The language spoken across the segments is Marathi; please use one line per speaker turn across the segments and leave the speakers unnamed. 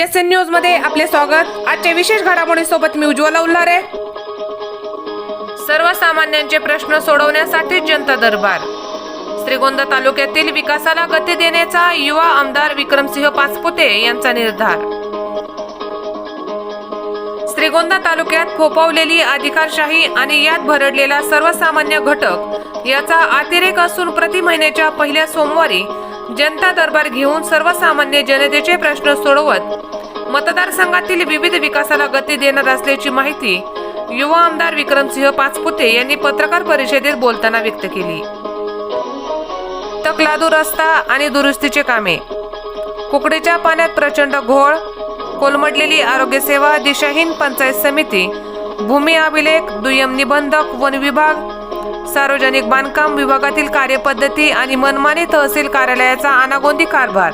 एस एन न्यूजमध्ये आपले स्वागत. आजच्या विशेष घडामोडी सोबत मी उज्ज्वला उल्हारे. सर्वसामान्यांचे प्रश्न सोडवण्यासाठी जनता दरबार. श्रीगोंदा तालुक्यातील विकासाला गती देण्याचा युवा आमदार विक्रमसिंह पाचपुते यांचा निर्धार. श्रीगोंदा तालुक्यात फोपावलेली अधिकारशाही आणि यात भरडलेला सर्वसामान्य घटक याचा अतिरेक असून प्रति महिन्याच्या पहिल्या सोमवारी जनता दरबार घेऊन सर्वसामान्य जनतेचे प्रश्न सोडवत मतदारसंघातील विविध विकासाला गती देणार असल्याची माहिती युवा आमदार विक्रमसिंह पाचपुते यांनी पत्रकार परिषदेत बोलताना व्यक्त केली. तकलादू रस्ता आणि दुरुस्तीचे कामे. कुकडीच्या पाण्यात प्रचंड घोळ कोलमडलेली आरोग्य सेवा दिशाहीन पंचायत समिती भूमी अभिलेख दुय्यम निबंधक वन विभाग सार्वजनिक बांधकाम विभागातील कार्यपद्धती आणि मनमानी तहसील कार्यालयाचा अनागोंदी कारभार.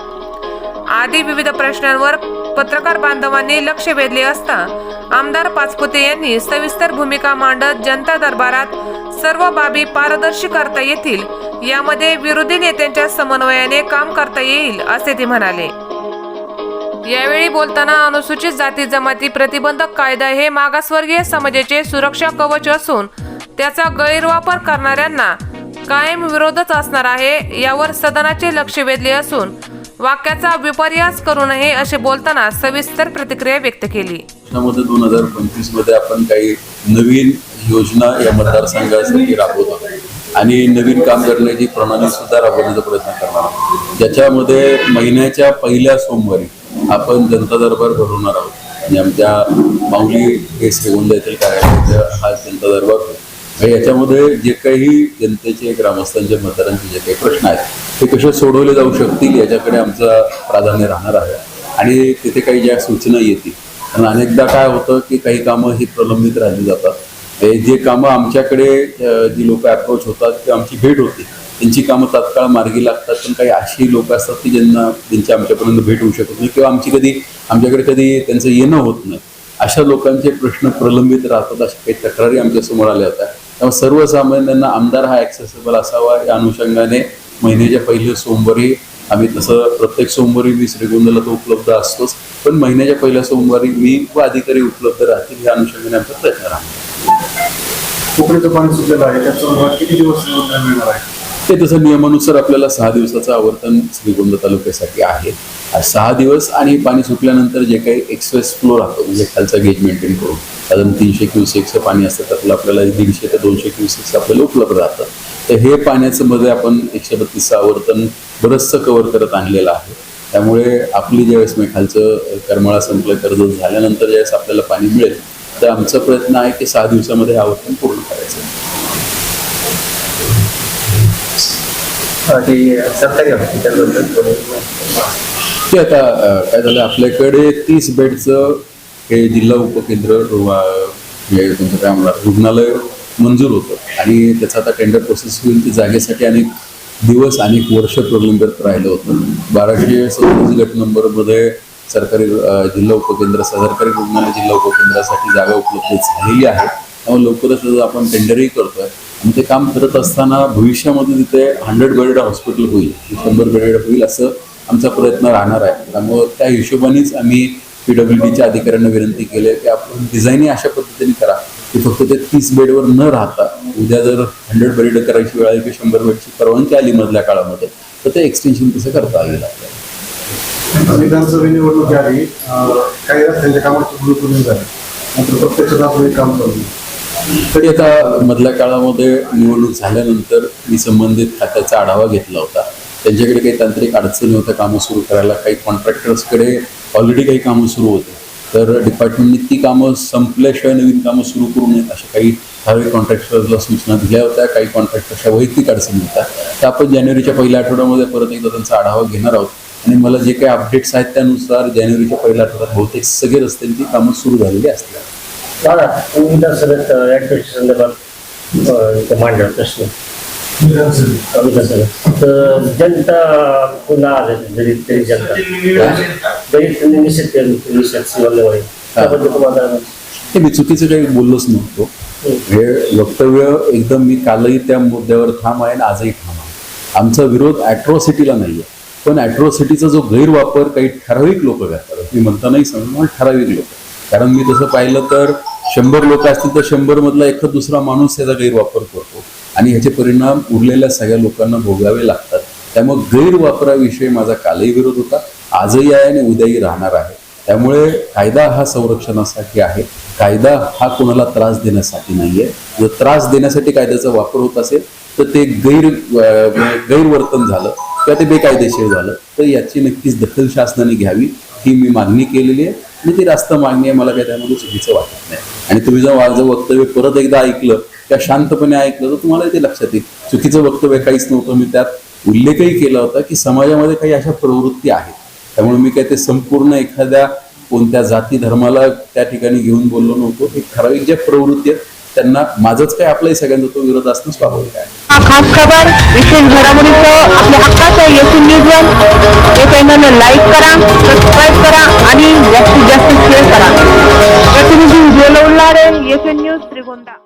आदी विविध प्रश्नांवर पत्रकार बांधवांनी लक्ष वेधले असता आमदार पाचपुते यांनी सविस्तर भूमिका मांडत जनता दरबारात सर्व बाबी पारदर्शी करता येतील यामध्ये विरोधी नेत्यांच्या समन्वयाने काम करता येईल असे ते म्हणाले. यावेळी बोलताना अनुसूचित जाती जमाती प्रतिबंधक कायदा हे मागासवर्गीय समाजाचे सुरक्षा कवच असून त्याचा गैरवापर करणाऱ्यांना कायम विरोधच असणार आहे यावर सदनाचे लक्ष वेधले असून वाक्याचा विपर्यास करू नये असे बोलताना सविस्तर प्रतिक्रिया व्यक्त केली.
दोन हजार पंचवीसमध्ये आपण काही नवीन योजना या मतदारसंघासाठी राबवत आहोत. आणि नवीन काम करण्याची प्रणाली सुद्धा राबवण्याचा प्रयत्न करणार आहोत. ज्याच्यामध्ये महिन्याच्या पहिल्या सोमवारी आपण जनता दरबार भरवणार आहोत. आणि आमच्या माऊली हे श्रीगोंदा येथील कार्यालयाचा हा जनता दरबार याच्यामध्ये जे काही जनतेचे ग्रामस्थांचे मतदारांचे जे काही प्रश्न आहेत ते कसे सोडवले जाऊ शकतील याच्याकडे आमचं प्राधान्य राहणार आहे. आणि तिथे काही ज्या सूचना येतील कारण अनेकदा काय होतं की काही कामं ही प्रलंबित राहिली जातात. हे जे कामं आमच्याकडे जी लोक अप्रोच होतात किंवा आमची भेट होते. त्यांची कामं तात्काळ मार्गी लागतात पण काही अशी लोक असतात की ज्यांना त्यांची आमच्यापर्यंत भेट होऊ शकत नाही किंवा आमची कधी आमच्याकडे कधी त्यांचं येणं होत नाही. अशा लोकांचे प्रश्न प्रलंबित राहतात अशा काही तक्रारी आमच्यासमोर आल्या होत्या. त्यामुळे सर्वसामान्यांना आमदार हा ॲक्सेसेबल असावा या अनुषंगाने महिन्याच्या पहिल्या सोमवारी आम्ही तसं प्रत्येक सोमवारी मी श्रीगोंदाला तो उपलब्ध असतोच पण महिन्याच्या पहिल्या सोमवारी मी व अधिकारी उपलब्ध राहतील या अनुषंगाने आमचा प्रयत्न राहणार.
कोकणीचं पाणी सुटलेलं आहे त्याचं किती दिवस मिळणार आहे?
ते तसं नियमानुसार आपल्याला सहा दिवसाचं आवर्तन श्रीगोंदा तालुक्यासाठी आहे. सहा दिवस आणि पाणी सुटल्यानंतर जे काही एक्सप्रेस फ्लो राहतो म्हणजे खालचा गेज मेंटेन करून साधारण तीनशे क्युसेकचं पाणी असतं त्यातलं आपल्याला दीडशे ते दोनशे क्युसेक्स आपल्याला उपलब्ध राहतं. तर हे पाण्याचं मध्ये आपण एकशे बत्तीसचं आवर्तन बरंचसं कव्हर करत आणलेलं आहे. त्यामुळे आपली ज्यावेळेस मी खालचं करमाळा संपलं कर्ज झाल्यानंतर ज्यावेळेस आपल्याला पाणी मिळेल तर आमचा प्रयत्न आहे की सहा दिवसामध्ये हे आवर्तन पूर्ण करायचं.
ते
आता काय झालं? आपल्याकडे तीस बेडचं हे जिल्हा उपकेंद्र हे तुमचं काय म्हणणार रुग्णालय मंजूर होतं. आणि त्याचं आता टेंडर प्रोसेस होईल ती जागेसाठी अनेक दिवस अनेक वर्ष प्रलंबित राहिलं होतं. बाराशे सत्तावीस गट नंबरमध्ये सरकारी जिल्हा उपकेंद्र सरकारी रुग्णालय जिल्हा उपकेंद्रासाठी जागा उपलब्ध झालेली आहे. त्यामुळे लवकरच त्याचं आपण टेंडरही करतोय. आणि ते काम करत असताना भविष्यामध्ये तिथे हंड्रेड बेडेड हॉस्पिटल होईल. शंभर बेडेड होईल असं आमचा प्रयत्न राहणार आहे. त्यामुळं त्या हिशोबानेच आम्ही पी डब्ल्यू डीच्या अधिकाऱ्यांना विनंती केली आहे की आपण डिझाईनही अशा पद्धतीने करा की फक्त ते तीस बेडवर न राहता उद्या जर हंड्रेड बेड करायची वेळ आली की शंभर बेडची परवानगी आली मधल्या काळामध्ये तर ते एक्सटेन्शन कसं करता येईल आपल्याला
विधानसभा निवडणूक आली काही रस्त्यांच्या नाही झाली मात्र हे काम करू.
तरी आता मधल्या काळामध्ये निवडणूक झाल्यानंतर मी संबंधित खात्याचा आढावा घेतला होता. त्यांच्याकडे काही तांत्रिक अडचणी होत्या कामं सुरू करायला काही कॉन्ट्रॅक्टर्सकडे ऑलरेडी काही कामं सुरू होते. तर डिपार्टमेंटने ती कामं संपल्याशिवाय नवीन कामं सुरू करू नयेत अशा काही ठराविक कॉन्ट्रॅक्टर्सला सूचना दिल्या होत्या. काही कॉन्ट्रॅक्टर्सच्या वैयक्तिक अडचणी होत्या. तर आपण जानेवारीच्या पहिल्या आठवड्यामध्ये परत एकदा त्यांचा आढावा घेणार आहोत. आणि मला जे काही अपडेट्स आहेत त्यानुसार जानेवारीच्या पहिल्या आठवड्यात बहुतेक सगळे रस्त्यांची कामं सुरू झालेली असतील.
बघा तुम्ही संदर्भात मांडला प्रश्न. तर जनता पुन्हा आले जरी तरी जनता जरी निषेध केला निषेध त्याबद्दल तुम्हाला
मी चुकीचं काही बोललोच नव्हतो. हे वक्तव्य एकदम मी कालही त्या मुद्द्यावर ठाम आहे आणि आजही ठाम आहे. आमचा विरोध अॅट्रॉसिटीला नाही आहे पण अॅट्रॉसिटीचा जो गैरवापर काही ठराविक लोक करतात मी म्हणता नाही समजा ठराविक लोक. कारण मी तसं पाहिलं तर शंभर लोक असतील तर शंभर मधला एखाद दुसरा माणूस त्याचा गैरवापर करतो. आणि ह्याचे परिणाम उरलेल्या सगळ्या लोकांना भोगावे लागतात. त्यामुळे गैरवापराविषयी माझा कालही विरोध होता. आजही आहे आणि उद्याही राहणार आहे. त्यामुळे कायदा हा संरक्षणासाठी आहे. कायदा हा कोणाला त्रास देण्यासाठी नाहीये. जर त्रास देण्यासाठी कायद्याचा वापर होत असेल तर ते गैर गैरवर्तन झालं किंवा ते बेकायदेशीर झालं तर याची नक्कीच दखल शासनाने घ्यावी. ही मी मागणी केलेली आहे. आणि ती रास्त मागणी आहे. मला काही त्यामध्ये चुकीचं वाटत नाही. आणि तुम्ही जर माझं वक्तव्य परत एकदा ऐकलं त्या शांतपणे ऐकलं तर तुम्हाला ते लक्षात येईल. चुकीचं वक्तव्य काहीच नव्हतं. मी त्यात उल्लेखही केला होता की समाजामध्ये काही अशा प्रवृत्ती आहेत. त्यामुळे मी काय ते संपूर्ण एखाद्या कोणत्या जाती धर्माला त्या ठिकाणी घेऊन बोललो नव्हतो. हे ठराविक ज्या प्रवृत्ती आहेत त्यांना माझंच काय आपलाही सगळ्यांचा तो विरोध असणं स्वाभाविक आहे.
खास खबर विशेष घडामोडीचं आपल्या हक्काचं येथून न्यूज वन हे चॅनल लाईक करा सबस्क्राईब करा आणि जास्तीत जास्त शेअर करा. प्रतिनिधी व्हिडिओ लावणार आहे येथून न्यूज त्रिगोंदा